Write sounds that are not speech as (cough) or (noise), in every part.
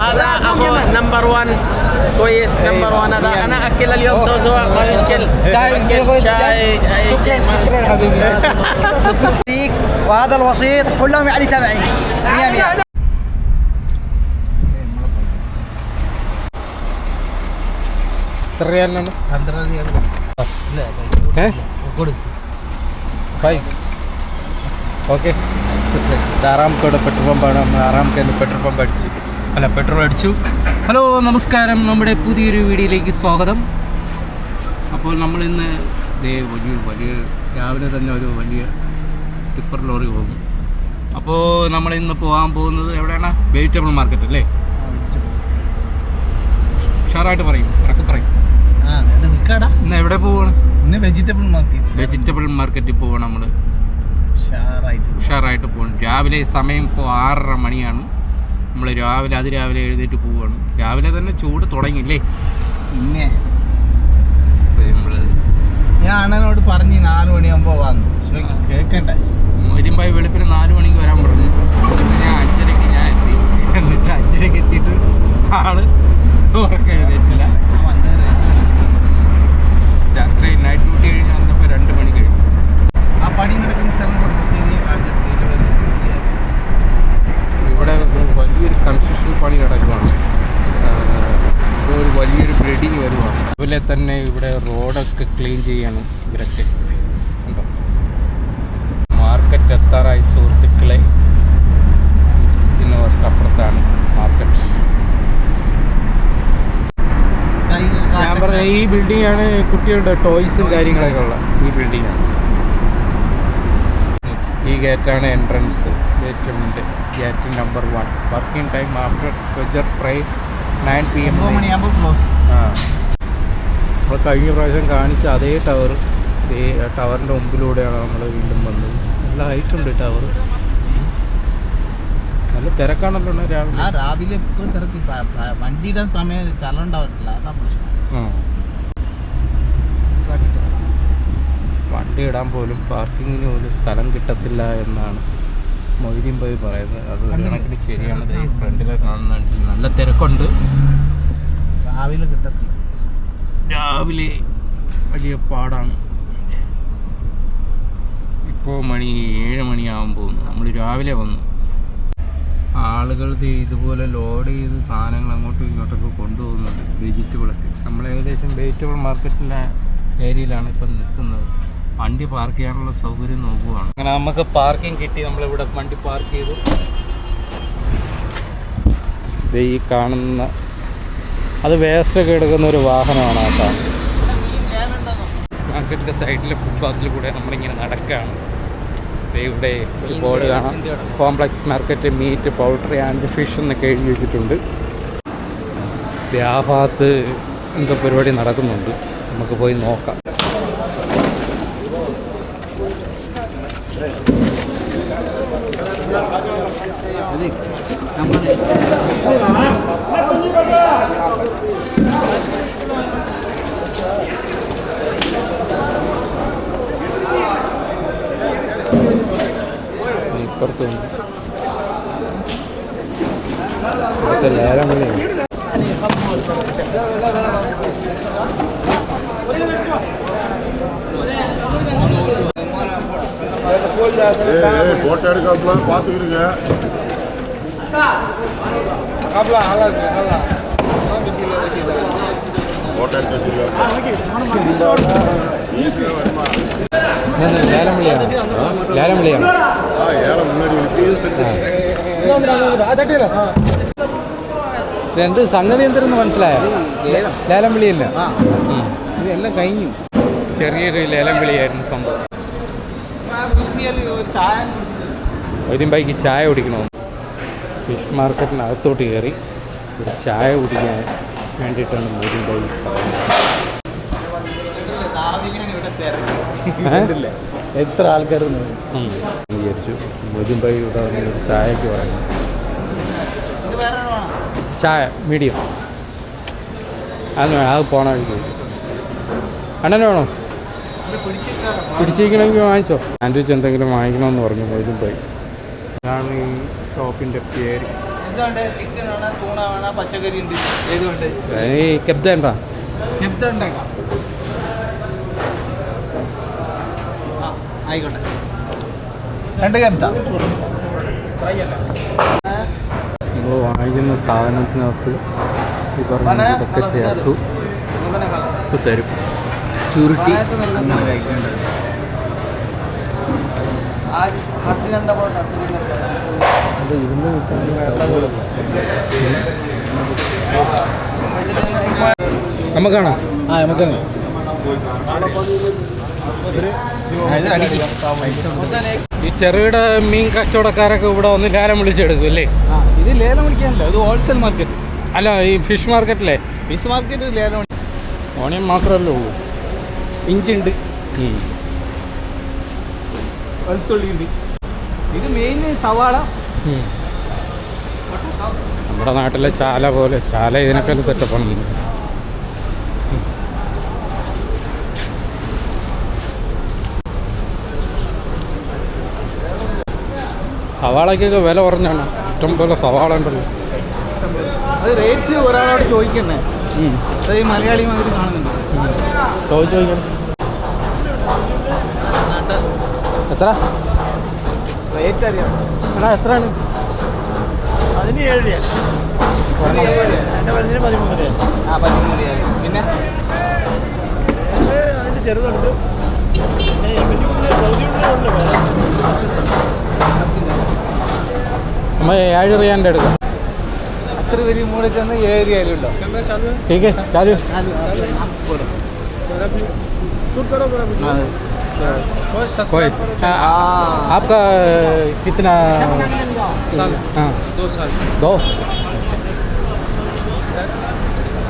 هذا اخو نمبر 1 كويس نمبر 1 هذا انا اكل اليوم سوسو ما مشكل شاي أكل شاي اي شكرا شيء ما- شكرا حبيبي فيك وهذا الوسيط كلهم يعني تبعي 100 100 എത്ര റിയാലിനാണ് ഏ പൈസ ഓക്കെ ആറാമത്തോടെ പെട്രോൾ പമ്പാണ് നമ്മൾ ആറാമത്തെ പെട്രോൾ പമ്പ് അടിച്ചു അല്ല പെട്രോൾ അടിച്ചു. ഹലോ നമസ്കാരം. നമ്മുടെ പുതിയൊരു വീഡിയോയിലേക്ക് സ്വാഗതം. അപ്പോൾ നമ്മൾ ഇന്ന് വലിയ വലിയ രാവിലെ തന്നെ ഒരു വലിയ ടിപ്പർ ലോറി പോകും. അപ്പോൾ നമ്മൾ ഇന്ന് പോകാൻ പോകുന്നത് എവിടെയാണ്? വെജിറ്റബിൾ മാർക്കറ്റ് അല്ലേ? ഉഷാറായിട്ട് പറയും ഇറക്കി പറയും. ഇന്ന് എവിടെ പോവാണ്? ഇന്ന് വെജിറ്റബിൾ മാർക്കറ്റ് വെജിറ്റബിൾ മാർക്കറ്റിൽ പോവാണ് നമ്മൾ ഉഷാറായിട്ട് പോകണം രാവിലെ സമയം ഇപ്പോൾ ആറര മണിയാണ്. നമ്മൾ രാവിലെ അതിരാവിലെ എഴുന്നേറ്റ് പോവുകയാണ് രാവിലെ തന്നെ ചൂട് തുടങ്ങിയില്ലേ? പിന്നെ നമ്മൾ ഞാൻ അണ്ണനോട് പറഞ്ഞ് നാല് മണിയാകുമ്പോ വന്നു. കേൾക്കണ്ടേ മൊയ്തീൻ മൊയ്തീൻഭായി വെളുപ്പിന് നാല് മണിക്ക് വരാൻ പറഞ്ഞു. ഞാൻ അഞ്ചരയ്ക്ക് ഞാൻ എത്തി. എന്നിട്ട് അഞ്ചരയ്ക്ക് എത്തിയിട്ട് ആൾ ഉറക്കം എഴുന്നേറ്റില്ല. രാത്രി നൈറ്റ് ഡ്യൂട്ടി കഴിഞ്ഞ് വന്നപ്പോൾ രണ്ട് മണി കഴിഞ്ഞു. ആ പണി നടക്കുന്ന സ്ഥലം കുറച്ച് ചെറിയ കാട്ടിട്ട് ഇവിടെ വലിയൊരു കൺസ്ട്രക്ഷൻ പണി നടക്കുകയാണ് ഒരു വലിയൊരു ബ്ലഡിങ് വരുവാണ്. അതുപോലെ തന്നെ ഇവിടെ റോഡൊക്കെ ക്ലീൻ ചെയ്യണം ഇവരൊക്കെ. ഉണ്ടോ മാർക്കറ്റ് എത്താറായി സുഹൃത്തുക്കളെ. ചിന്ന വർഷം അപ്പുറത്താണ് മാർക്കറ്റ് ഞാൻ പറഞ്ഞ ഈ ബിൽഡിംഗ് ആണ് കുട്ടികളുടെ ടോയ്സും കാര്യങ്ങളൊക്കെ ഉള്ള ഈ ബിൽഡിംഗ് ആണ്. ഈ ഗേറ്റാണ് entrance gate gate number one working time after ഫജർ പ്രൈ നയൻ പി എം മണിയാകുമ്പോൾ ക്ലോസ് ആ. നമ്മൾ കഴിഞ്ഞ പ്രാവശ്യം കാണിച്ച അതേ ടവർ ടവറിന്റെ മുമ്പിലൂടെയാണ് നമ്മൾ വീണ്ടും വന്നത്. നല്ല ഹൈറ്റ് ഉണ്ട് ടവർ നല്ല തിരക്കാണല്ലോ ആ രാവിലെ. രാവിലെ എപ്പോഴും തിരക്കി. വണ്ടിയുടെ പ- വണ്ടി ഇടാൻ സമയം തലണ്ടാവില്ല അതാ പ്രശ്നം. വണ്ടി ഇടാൻ പോലും പാർക്കിങ്ങിന് പോലും സ്ഥലം കിട്ടത്തില്ല എന്നാണ്. മൊയ്തീൻ പോയി പറയുന്നത് അത് കണക്കിന് ശരിയാണ്. ഫ്രണ്ടിലെ കാണുന്നുണ്ട് നല്ല തിരക്കുണ്ട്. രാവിലെ കിട്ടത്തില്ല. രാവിലെ വലിയ പാടാണ്. ഇപ്പോൾ മണി ഏഴ് മണിയാകുമ്പോൾ നമ്മൾ രാവിലെ വന്നു. ആളുകൾ ഇതുപോലെ ലോഡ് ചെയ്ത് സാധനങ്ങൾ അങ്ങോട്ടും ഇങ്ങോട്ടൊക്കെ കൊണ്ടുപോകുന്നുണ്ട്. വെജിറ്റബിളൊക്കെ നമ്മൾ ഏകദേശം വെജിറ്റബിൾ മാർക്കറ്റിലെ ഏരിയയിലാണ് ഇപ്പം നിൽക്കുന്നത്. വണ്ടി പാർക്ക് ചെയ്യാനുള്ള സൗകര്യം നോക്കുകയാണ് അങ്ങനെ നമുക്ക് പാർക്കിംഗ് കിട്ടി. നമ്മളിവിടെ വണ്ടി പാർക്ക് ചെയ്തു. ഈ കാണുന്ന അത് വേസ്റ്റ് ഒക്കെ എടുക്കുന്ന ഒരു വാഹനമാണ് കേട്ടോ. മാർക്കറ്റിന്റെ സൈഡിലെ ഫുട്പാത്തിൽ കൂടെ നമ്മളിങ്ങനെ നടക്കുകയാണ് ഇവിടെ ഒരു ബോർഡ് കാണാം. Complex market meat poultry and fish എന്നൊക്കെ എഴുതി വെച്ചിട്ടുണ്ട്. വ്യാപാത്ത് ആ എന്തോ പരിപാടി നടക്കുന്നുണ്ട്. നമുക്ക് പോയി നോക്കാം. करते हैं तो लहरा मिले போட்டாரு பார்த்துக்கிறீங்க ലേലം വിളിയാണ് ലേലം വിളിയാണ് രണ്ട് സംഗതി എന്തിരുന്ന് മനസ്സിലായോ? ലേലം വിളിയല്ല ഇതെല്ലാം കഴിഞ്ഞു. ചെറിയൊരു ലേലം വിളിയായിരുന്നു സംഭവം. ഒരു ചായ ഒരു ബൈക്ക് ചായ കുടിക്കണോ? ഫിഷ് മാർക്കറ്റിനകത്തോട്ട് കയറി ഒരു ചായ കുടിക്കാൻ വേണ്ടിയിട്ടാണ് പറയുന്നത്. എത്ര ആൾക്കാർ വിചാരിച്ചു. മോദിൻ ബൈ ഇവിടെ വന്ന് ഒരു ചായക്ക് പറഞ്ഞു. ചായ മീഡിയം. അത് അത് പോണ വഴിക്ക് അണ്ണൻ വേണോ? പിടിച്ചിരിക്കണമെങ്കിൽ വാങ്ങിച്ചോ. സാൻഡ്വിച്ച് എന്തെങ്കിലും വാങ്ങിക്കണമെന്ന് പറഞ്ഞു മോദിൻ ബൈ. അതാണ് ഈ ഷോപ്പിന്റെ പേര്. എന്തുകൊണ്ട് ചിക്കൻ വേണം തൂണ വേണം പച്ചക്കറി ഉണ്ട്? ഏതുകൊണ്ട്? ഈ കെബ്ദ ഉണ്ടോ എന്ത് ഉണ്ടാക്കാം. ആ ആയിക്കോട്ടെ. രണ്ട് നമ്മൾ വാങ്ങിക്കുന്ന സാധനത്തിനകത്ത് ഈ പറഞ്ഞ ഇതൊക്കെ ചേർത്തു. തരും. ചുരുട്ടി. അങ്ങനെ കഴിക്കേണ്ടത് അത് ഇരുന്ന് നമുക്കാണോ? ആ നമുക്ക് ഈ ചെറുകിട മീൻ കച്ചവടക്കാരൊക്കെ ഇവിടെ വന്ന് ലേലം വിളിച്ചെടുക്കും അല്ലേ? ഇത് ലേലം വിളിക്കാനല്ല ഇത് ഹോൾസെയിൽ മാർക്കറ്റ് അല്ല ഈ ഫിഷ് മാർക്കറ്റിലെ ഫിഷ് മാർക്കറ്റ് ലേലം ഓണിയൻ മാത്രമല്ലേ ഉള്ളൂ. ഇഞ്ചി ഉണ്ട്. ഉം. വെളുത്തുള്ളി ഉണ്ട്. ഇത് മെയിൻ സവാള. നമ്മുടെ നാട്ടിലെ ചാല പോലെ ചാല ഇതിനൊക്കെ സെറ്റപ്പാണ് സവാളയ്ക്കൊക്കെ വില കുറഞ്ഞാണ്. ഇഷ്ടം പോലെ സവാള ഉണ്ടല്ലോ. അത് റേറ്റ് ഒരാളോട് ചോദിക്കണ്ടേ? അത് ഈ മലയാളി മാതിരി കാണുന്നുണ്ട്. ചോദിച്ചു ചോദിക്കണം എത്ര? റേറ്റ് അറിയാം എടാ എത്രയാണ് അതിന് ഏഴ് രൂപ എൻ്റെ പതിന് പതിമൂന്ന് രൂപ ആ പതിമൂന്ന് റിയാൽ പിന്നെ അതിൻ്റെ ചെറുതുണ്ട് പിന്നെ യെമനിയുണ്ട് സൗദിയുണ്ട് നമ്മൾ ഏഴ് റിയാൻ്റെ എടുക്കാം അത്ര വരി മൂടെ ചെന്ന് ഏഴ് റിയാലും ഉണ്ടോ ठीक है चालू कोई हाँ, आपका कितना हाँ दो साल दो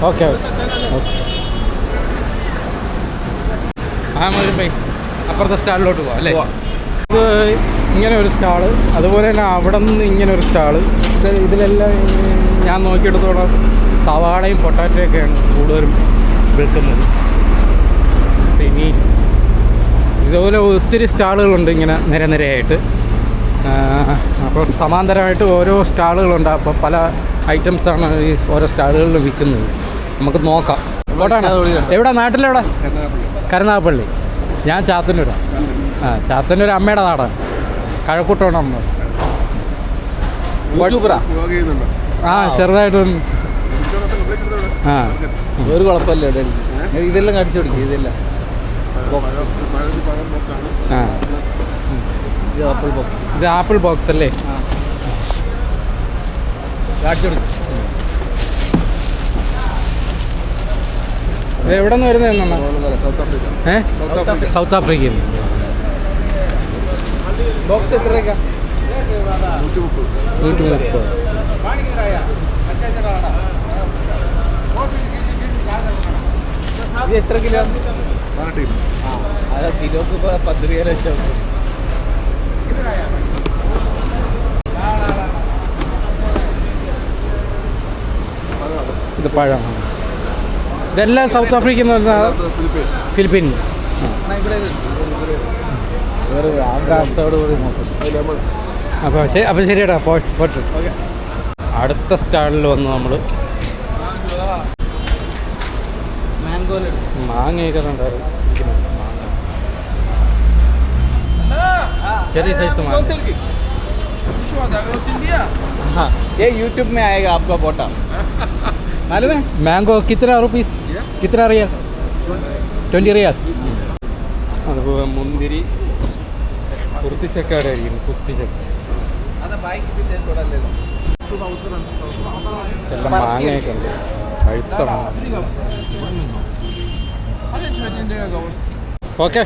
ഓക്കെ ഓക്കെ ആ മതി ബൈ അപ്പുറത്തെ സ്റ്റാളിലോട്ട് പോവാം അല്ലേ ഇത് ഇങ്ങനെ ഒരു സ്റ്റാള് അതുപോലെ തന്നെ അവിടെ നിന്ന് ഇങ്ങനെ ഒരു സ്റ്റാള് ഇത് ഇതിലെല്ലാം ഈ ഞാൻ നോക്കിയെടുത്തോളം സവാളയും പൊട്ടാറ്റയൊക്കെയാണ് കൂടുതലും വിൽക്കുന്നത് ഇതുപോലെ ഒത്തിരി സ്റ്റാളുകളുണ്ട് ഇങ്ങനെ നിരനിരയായിട്ട് അപ്പോൾ സമാന്തരമായിട്ട് ഓരോ സ്റ്റാളുകളുണ്ട്. അപ്പോൾ പല ഐറ്റംസാണ് ഈ ഓരോ സ്റ്റാളുകളിൽ വിൽക്കുന്നത്. നമുക്ക് നോക്കാം. എവിടെയാണ് എവിടെ? നാട്ടിലെവിടെ? കരുനാഗപ്പള്ളി. ഞാൻ ചാത്തന്നൂരാ. ആ ചാത്തന്നൂർ അമ്മയുടെ നാടാണ്. കഴക്കൂട്ടമാണ് അമ്മ. ആ ചെറുതായിട്ടൊന്ന് ആ. ഒരു കുഴപ്പമില്ല. ഇതെല്ലാം കടിച്ചു കൊടുക്കും ഇതെല്ലാം. ബോക്സാണ് ആ. ഇത് ആപ്പിൾ ബോക്സ് ഇത് ആപ്പിൾ ബോക്സ് അല്ലേ? ഇത് എവിടെ നിന്ന് വരുന്നതെന്നാണ് സൗത്ത് ആഫ്രിക്ക ഏ സൗത്ത് ആഫ്രിക്ക ആഫ്രിക്കയിൽ ബോക്സ് എത്രയൊക്കെ നൂറ്റി മുപ്പത് ഇത് എത്ര കിലോ. അത് കിലോക്ക് ഇപ്പോൾ പത്ത് രൂപ ലക്ഷം. ഇത് പഴമാണ് ഇതെല്ലാം സൗത്ത് ആഫ്രിക്കയിൽ നിന്ന് ഫിലിപ്പീൻ അപ്പൊ അപ്പോൾ ശരി അപ്പോൾ ശരിയടാ പോട്ട്. അടുത്ത സ്റ്റാളിൽ വന്ന് നമ്മൾ മാംഗോ മാങ്ങയൊക്കെ ഉണ്ടായിരുന്നു ചെറിയ സൈസ് മാങ്ങ हाँ ये यूट्यूब में आएगा आपका फोटा मालूम है മാംഗോ കിത്ര റുപ്പീസ് കിത്ര റിയാൽ ട്വൻറ്റി റിയാൽ അതുപോലെ മുന്തിരി കുർത്തിച്ചക്കാടായിരിക്കും കുർത്തിച്ചക്ക अरे बाइक भी दे थोड़ा ले लो എല്ലാം മാങ്ങയൊക്കെ ഉണ്ട് പഴുത്ത മാങ്ങ ഓക്കെ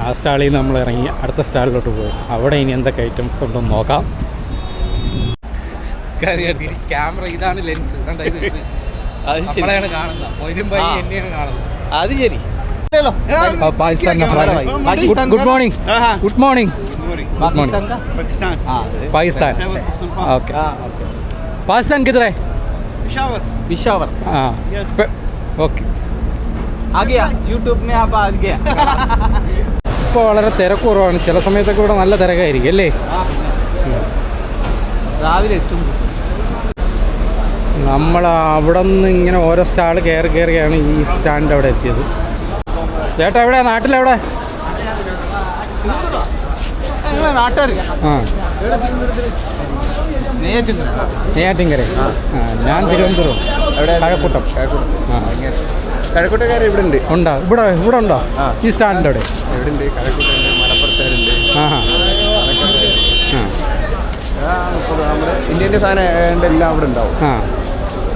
ആ സ്റ്റാളിൽ നിന്ന് നമ്മൾ ഇറങ്ങി അടുത്ത സ്റ്റാളിലോട്ട് പോയി അവിടെ ഇനി എന്തൊക്കെ ഐറ്റംസ് ഉണ്ടെന്ന് നോക്കാം ക്യാമറ ഇതാണ് ലെൻസ് (laughs) അത് ശരി നമ്മളെയാണ് കാണുന്നത് മൊയ്തും ഭായി ആ. എന്നെയാണ് കാണുന്നത് അത് ശരി ले लो Pakistan Pakistan good morning good morning Pakistan का पाकिस्तान हाँ പാകിസ്ഥാൻ ഓക്കെ പാകിസ്ഥാൻ കിതറേ पिशावर पिशावर ആ Yes. ഓക്കെ आ गया यूट्यूब में आप आ गया (laughs) ഇപ്പോൾ വളരെ തിരക്ക് കുറവാണ് ചില സമയത്തൊക്കെ ഇവിടെ നല്ല തിരക്കായിരിക്കും അല്ലേ? രാവിലെ എത്തും. നമ്മൾ അവിടെ നിന്ന് ഇങ്ങനെ ഓരോ സ്റ്റാൾ കയറി കയറിയാണ് ഈ സ്റ്റാൻഡ് അവിടെ എത്തിയത്. ചേട്ടാ എവിടെ നാട്ടിലെവിടെ? നെയ്യാറ്റിങ്കര ഞാൻ തിരുവനന്തപുരം. കഴക്കൂട്ടം. ആ. കഴക്കൂട്ടക്കാർ ഇവിടെ ഉണ്ട്? ഉണ്ടോ ഇവിടെ ഇവിടെ ഉണ്ടോ? ഈ സ്റ്റാൻഡിന്റെ അവിടെ? ഇവിടെ ഉണ്ട് കഴക്കൂട്ടുണ്ട് മലപ്പുറത്തുണ്ട് ആ. നമ്മുടെ ഇന്ത്യന്റെ സാധനം എല്ലാം അവിടെ ഉണ്ടാവും. ആ.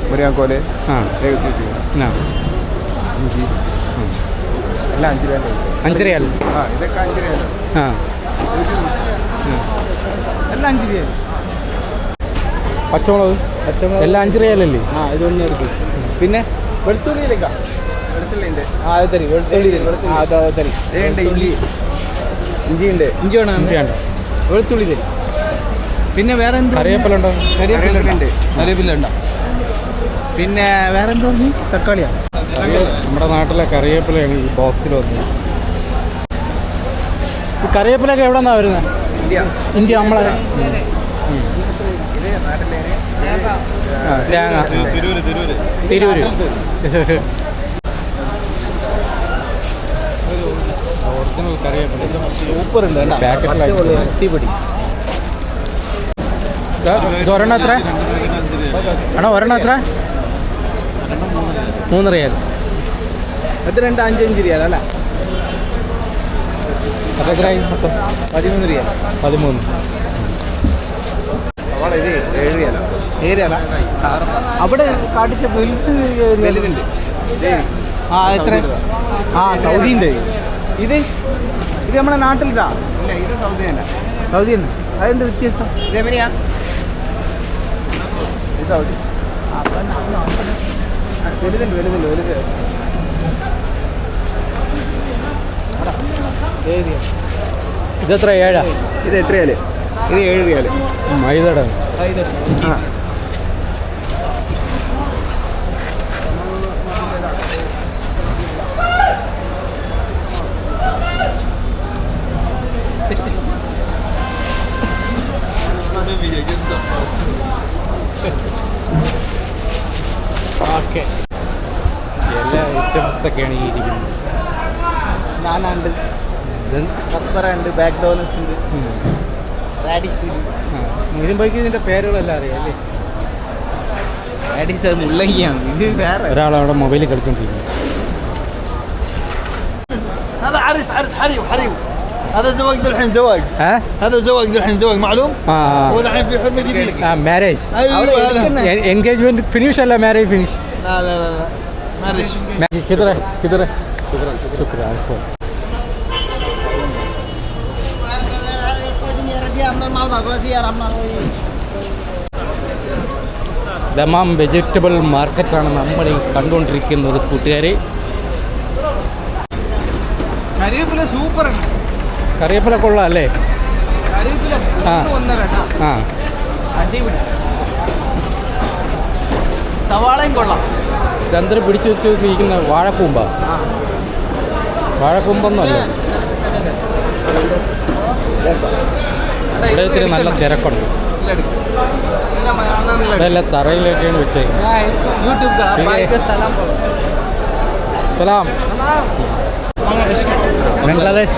മുരിയാക്കോൽ ആ. എല്ലാം അഞ്ച് അഞ്ചരയാൽ ആ ഇതൊക്കെ അഞ്ച് ആ. എല്ലാം അഞ്ച് രൂപ പച്ചമുളക്? പച്ചമുളക്. എല്ലാം അഞ്ചരയാലല്ലേ ആ ഇതൊന്നും എടുക്കും. പിന്നെ വെളുത്തുള്ളിയിലേക്കാ. വെളുത്തുള്ളി. ഇഞ്ചി ഇഞ്ചി. ഉണ്ട് ഇഞ്ചി വേണം? ഇഞ്ചിയാണ്ടോ വെളുത്തുള്ളി തരി. പിന്നെ വേറെ എന്ത്? കറിവേപ്പില ഉണ്ടോ? കറിവേപ്പില ഉണ്ട്. ഉണ്ട് കറിവേപ്പില ഉണ്ടോ. പിന്നെ വേറെ എന്തോ പറഞ്ഞു? തക്കാളിയാ. നമ്മുടെ നാട്ടിലെ കറിവേപ്പിലയാണ് ഈ ബോക്സിൽ വന്നത് ഈ കറിവേപ്പിലൊക്കെ എവിടെ നിന്നാണ് വരുന്നത് ഇന്ത്യ നമ്മളെ. തിരൂര് തിരൂര് ആ, തേങ്ങ. തിരൂര് ഒറിജിനൽ കറിവേപ്പില സൂപ്പർ ഉണ്ട്. അടിപൊളി, ഒരെണ്ണം എത്ര? ആണോ ഒരെണ്ണം എത്ര? മൂന്ന് റിയാൽ. ഇത് രണ്ട് അഞ്ച് അഞ്ച് റിയാൽ അല്ല? അപ്പോൾ എത്രയായി മൊത്തം? പതിമൂന്ന് റിയാൽ. പതിമൂന്ന്. ഇത് ഏഴ് രൂപ ഏരിയല്ല അവിടെ കാട്ടിച്ച വലുത് വലുതുണ്ട് ആ എത്ര? ആ സൗദിന്റെ. ഇത്? ഇത് നമ്മുടെ നാട്ടിലിതാ. ഇല്ല ഇത് സൗദി തന്നെ. സൗദി തന്നെ. അതെന്ത് വ്യത്യാസം? ഇത് എങ്ങനെയാ ഇത് സൗദി. വലുതുണ്ട് വലുതുണ്ട് വലുത്. ഇതെത്ര ഏഴാ? ഇത് എട്ട് റിയാൽ ഇത് ഏഴ് റിയാൽ. ആ. ഓക്കെ എല്ലാ ഐറ്റംസൊക്കെയാണ് ഈ ഇരിക്കുന്നത് നാനുണ്ട് ഇത് കസ്ബറ ഉണ്ട് ബാക്ക് ഡോനസ് ഉണ്ട് ഉം. റാഡിക്സ് ഉണ്ട് ആ മുരുമ്പയ്ക്ക് ഇതിൻ്റെ പേരുകളെല്ലാം അറിയാം അല്ലേ റാഡിക്സ് അത് മുള്ളങ്കിയാണ് ഇത് വേറെ ഒരാളവിടെ മൊബൈലിൽ കളിച്ചോണ്ടിരിക്കുന്നു هذا عريس عريس حريم حريم هذا زواج ذو الحين زواج ഏ هذا زواج ذو الحين زواج معلوم ആ هو الحين في حلم جديد ആ മാരേജ് ايوه هذا എൻഗേജ്മെന്റ് ഫിനിഷ് അല്ല മാരേജ് ഫിനിഷ് لا لا لا لا معلش കിതറ കിതറ ശുക്ര ആയിക്കോ ദമാം വെജിറ്റബിൾ മാർക്കറ്റാണ് നമ്മൾ ഈ കണ്ടുകൊണ്ടിരിക്കുന്നത് കൂട്ടുകാരെ കരിവേപ്പില സൂപ്പർ ഉണ്ട് കറിവേപ്പില കൊള്ളാം അല്ലേ കരിവേപ്പില ആ. ഒന്നര കേട്ടോ ആ അടിപൊളി സവാളയും കൊള്ളാം. ചന്ദ്രൻ പിടിച്ചു വെച്ച് ഇരിക്കുന്ന വാഴക്കൂമ്പ? വാഴക്കൂമ്പൊന്നുമല്ല. ഇവിടെ ഇത്തിരി നല്ല തിരക്കുണ്ട്. ഇതല്ല തറയിലൊക്കെയാണ് വെച്ചേക്കുന്നത്. സലാം. ബംഗ്ലാദേശ്.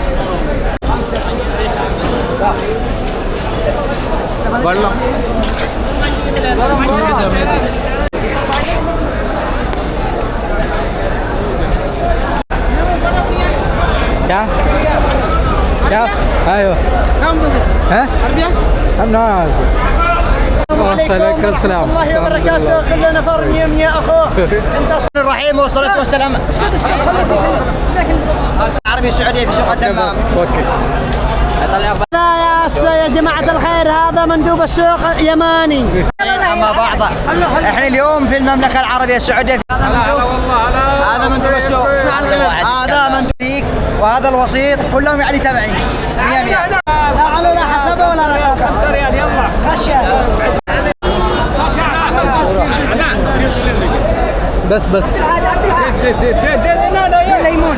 വെള്ളം. क्या क्या ايوه ها انا عليكم السلام الله وبركاته كل نفر مية مية اخوه انت الرحيم والصلاة والسلام العربية السعودية في سوق الدمام اوكي لا يا جماعة الخير هذا مندوب السوق يماني أما بعض. إحنا اليوم في المملكة العربية السعودية في هذا مندوب. السوق. هذا مندوب وهذا الوسيط كلهم يعني تبعي. 100 100 لا على لا حسب ولا رقابة خشية. بس بس. ليمون.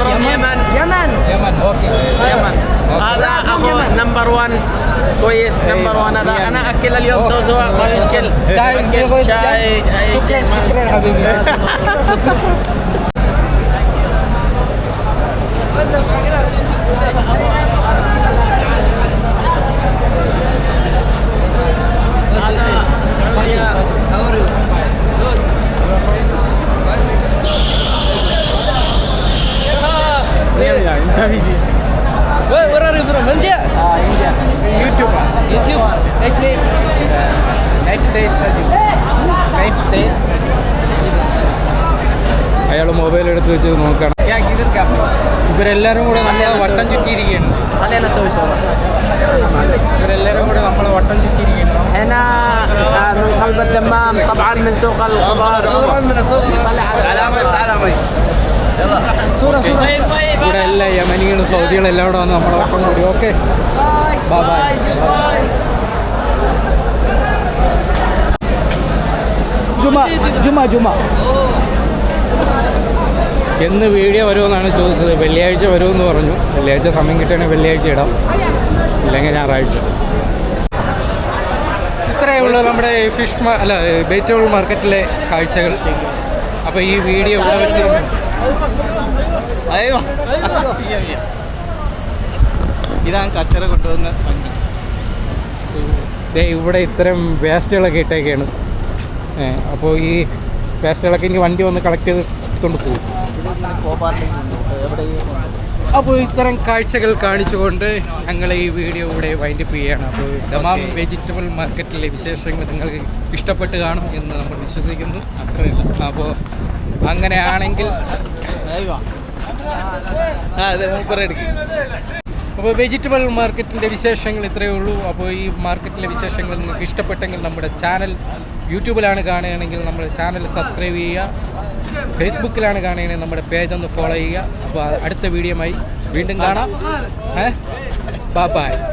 from Yemen. Yemen. Yemen, okay. Yemen. هذا اخو نمبر 1 كويس نمبر 1 هذا انا اكل اليوم زوزوة ما مشكل شاي شاي شكرا شكرا حبيبي هذا السعوديه Yamnya, inta biji. Where are you from? India? Ah, India. YouTube. YouTube. Actually, Night days study. Night days study. അയാൾ മൊബൈൽ എടുത്ത് വെച്ച് നോക്കണം ഇവരെല്ലാരും കൂടെ നമ്മളെ വട്ടം ചുറ്റിയിരിക്കുകയാണ് خلينا نسوي صورة ഇവരെല്ലാരും കൂടെ നമ്മളെ വട്ടം ചുറ്റിയിരിക്കുകയാണ് هنا آه، من قلب الدمام طبعا من سوق الخضار ഇവിടെ എല്ലാ യമനികളും സൗദികളും എല്ലാം കൂടെ വന്ന് നമ്മളെ ഒപ്പം കൂടി. ഓക്കെ ബൈ ബൈ ജുമ ജുമ ജുമ. എന്ന് വീഡിയോ വരുമെന്നാണ് ചോദിച്ചത്. വെള്ളിയാഴ്ച വരുമെന്ന് പറഞ്ഞു. വെള്ളിയാഴ്ച സമയം കിട്ടുകയാണെങ്കിൽ വെള്ളിയാഴ്ച ഇടാം. ഇല്ലെങ്കിൽ ഞായറാഴ്ച. ഇത്രയേ ഉള്ളൂ നമ്മുടെ ഫിഷ് അല്ല വെജിറ്റബിൾ മാർക്കറ്റിലെ കാഴ്ചകൾ. അപ്പോൾ ഈ വീഡിയോ ഇവിടെ വെച്ച് ഇതാണ് കച്ചറ കൊണ്ടുവന്ന വണ്ടി. ഇവിടെ ഇത്തരം വേസ്റ്റുകളൊക്കെ ഇട്ടേക്കാണ്. അപ്പോൾ ഈ വേസ്റ്റുകളൊക്കെ ഇനി വണ്ടി വന്ന് കളക്ട് ചെയ്ത് എടുത്തുകൊണ്ട് പോകും അപ്പോൾ ഇത്തരം കാഴ്ചകൾ കാണിച്ചുകൊണ്ട് ഞങ്ങൾ ഈ വീഡിയോ ഇവിടെ വൈൻഡപ്പ് ചെയ്യുകയാണ്. അപ്പോൾ ദമാം വെജിറ്റബിൾ മാർക്കറ്റിലെ വിശേഷങ്ങൾ നിങ്ങൾക്ക് ഇഷ്ടപ്പെട്ട് കാണും എന്ന് നമ്മൾ വിശ്വസിക്കുന്നു. അത്രയല്ല അപ്പോൾ അങ്ങനെയാണെങ്കിൽ അപ്പോൾ വെജിറ്റബിൾ മാർക്കറ്റിന്റെ വിശേഷങ്ങൾ ഇത്രയേ ഉള്ളൂ. അപ്പോൾ ഈ മാർക്കറ്റിലെ വിശേഷങ്ങൾ നിങ്ങൾക്ക് ഇഷ്ടപ്പെട്ടെങ്കിൽ നമ്മുടെ ചാനൽ യൂട്യൂബിലാണ് കാണുകയാണെങ്കിൽ നമ്മുടെ ചാനൽ സബ്സ്ക്രൈബ് ചെയ്യുക. ഫേസ്ബുക്കിലാണ് കാണുകയാണെങ്കിൽ നമ്മുടെ പേജ് ഒന്ന് ഫോളോ ചെയ്യുക. അപ്പോൾ അടുത്ത വീഡിയോമായി വീണ്ടും കാണാം. ഏ? ബൈ.